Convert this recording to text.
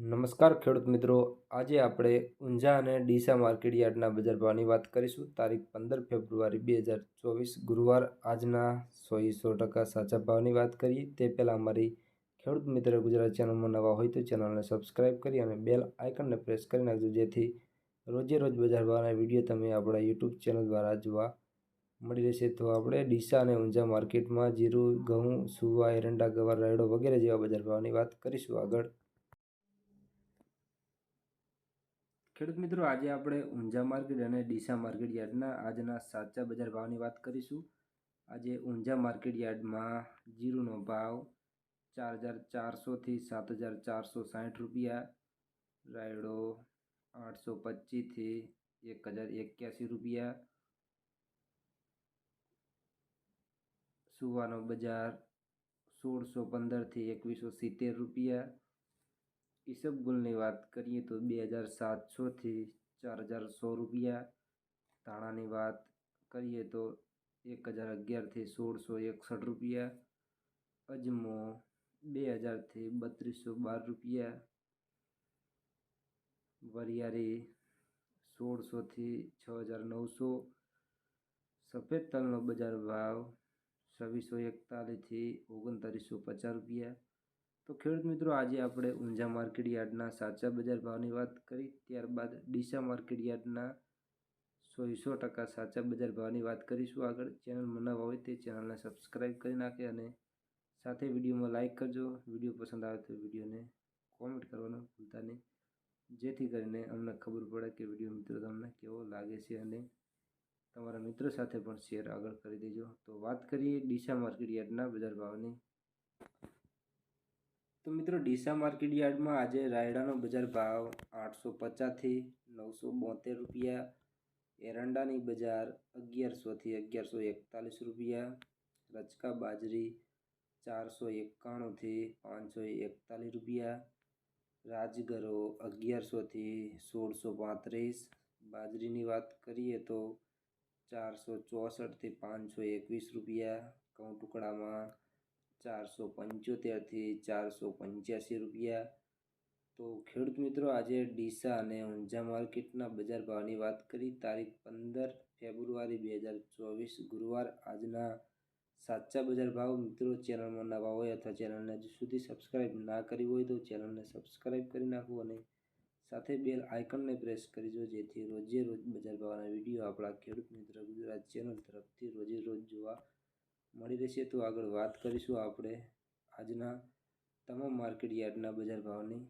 નમસ્કાર ખેડૂત મિત્રો. આજે આપણે ઊંઝા અને ડીસા માર્કેટ યાર્ડના બજાર ભાવની વાત કરીશું. તારીખ પંદર ફેબ્રુઆરી બે હજાર ચોવીસ ગુરુવાર. આજના સો સો ટકા સાચા ભાવની વાત કરીએ. તે પહેલાં અમારી ખેડૂત મિત્ર ગુજરાત ચેનલમાં નવા હોય તો ચેનલને સબસ્ક્રાઈબ કરી અને બેલ આઇકનને પ્રેસ કરી નાખજો. જેથી રોજે રોજ બજાર ભાવના વીડિયો તમે આપણા યુટ્યુબ ચેનલ દ્વારા જોવા મળી રહેશે. તો આપણે ડીસા અને ઊંઝા માર્કેટમાં જીરું, ઘઉં, સુવા, એરંડા, ગવાર, રાયડો વગેરે જેવા બજાર ભાવની વાત કરીશું આગળ. ખેડૂત મિત્રો, આજે આપણે ઊંઝા માર્કેટ અને ડીસા માર્કેટ યાર્ડના આજના સાચા બજાર ભાવની વાત કરીશું. આજે ઊંઝા માર્કેટ યાર્ડમાં જીરુનો ભાવ ચાર હજાર ચારસોથી સાત હજાર ચારસો સાઠ રૂપિયા, રાયડો આઠસો પચીસથી એક હજાર એક્યાસી રૂપિયા, સુવાનો બજાર સોળસો પંદરથી એકવીસો સિત્તેર રૂપિયા ઈસબગુલની વાત કરીએ તો બે હજાર સાતસોથી ચાર હજાર સો રૂપિયા. ધાણાની વાત કરીએ તો એક હજાર અગિયારથી સોળસો એકસઠ રૂપિયા. અજમો બે હજારથી બત્રીસો બાર રૂપિયા. વરિયાળી સોળસોથી છ હજાર નવસો. સફેદ તલનો બજાર ભાવ છવ્વીસો એકતાલીસથી ઓગણત્રીસો પચાસ રૂપિયા. તો ખેડૂત મિત્રો, આજે આપણે ઊંઝા માર્કેટ યાર્ડના સાચા બજાર ભાવની વાત કરી. ત્યારબાદ ડીસા માર્કેટ યાર્ડના સો સો ટકા સાચા બજાર ભાવની વાત કરીશું આગળ. ચેનલ મનાવ હોય તે ચેનલને સબસ્ક્રાઈબ કરી નાખે અને સાથે વિડીયોમાં લાઇક કરજો. વીડિયો પસંદ આવે તો વિડીયોને કોમેન્ટ કરવાનું ભૂલતા નહીં. જેથી કરીને અમને ખબર પડે કે વીડિયો મિત્રો તમને કેવો લાગે છે અને તમારા મિત્રો સાથે પણ શેર આગળ કરી દેજો. તો વાત કરીએ ડીસા માર્કેટ યાર્ડના બજાર ભાવની. તો મિત્રો ડીસા માર્કેટ યાર્ડમાં આજે રાયડાનો બજાર ભાવ આઠસો પચાસથી નવસો બોતેર રૂપિયા, એરંડાની બજાર અગિયારસોથી અગિયારસો એકતાલીસ રૂપિયા રચકા બાજરી ચારસો એકાણુંથી પાંચસો એકતાલીસ રૂપિયા, રાજગરો અગિયારસોથી સોળસો પાંત્રીસ. બાજરીની વાત કરીએ તો ચારસો ચોસઠથી પાંચસો એકવીસ રૂપિયા, ઘઉં ટુકડામાં ચારસો પંચોતેરથી ચારસો પંચ્યાસી રૂપિયા. તો ખેડૂત મિત્રો, આજે ડીસા અને ઊંઝા માર્કેટના બજાર ભાવની વાત કરી. તારીખ પંદર ફેબ્રુઆરી બે હજાર ચોવીસ, ગુરુવાર. આજના સાચા બજાર ભાવ મિત્રો, ચેનલમાં નવા હોય અથવા ચેનલને હજુ સુધી સબસ્ક્રાઈબ ના કરી હોય તો ચેનલને સબસ્ક્રાઈબ કરી નાખો અને સાથે બેલ આઇકનને પ્રેસ કરજો જેથી રોજે રોજ બજાર ભાવના વીડિયો આપણા ખેડૂત મિત્ર ગુજરાત ચેનલ તરફથી રોજે રોજ જોવા મળી રહેશે તો આગળ વાત કરીશું આપણે આજના તમામ માર્કેટ યાર્ડના બજાર ભાવની.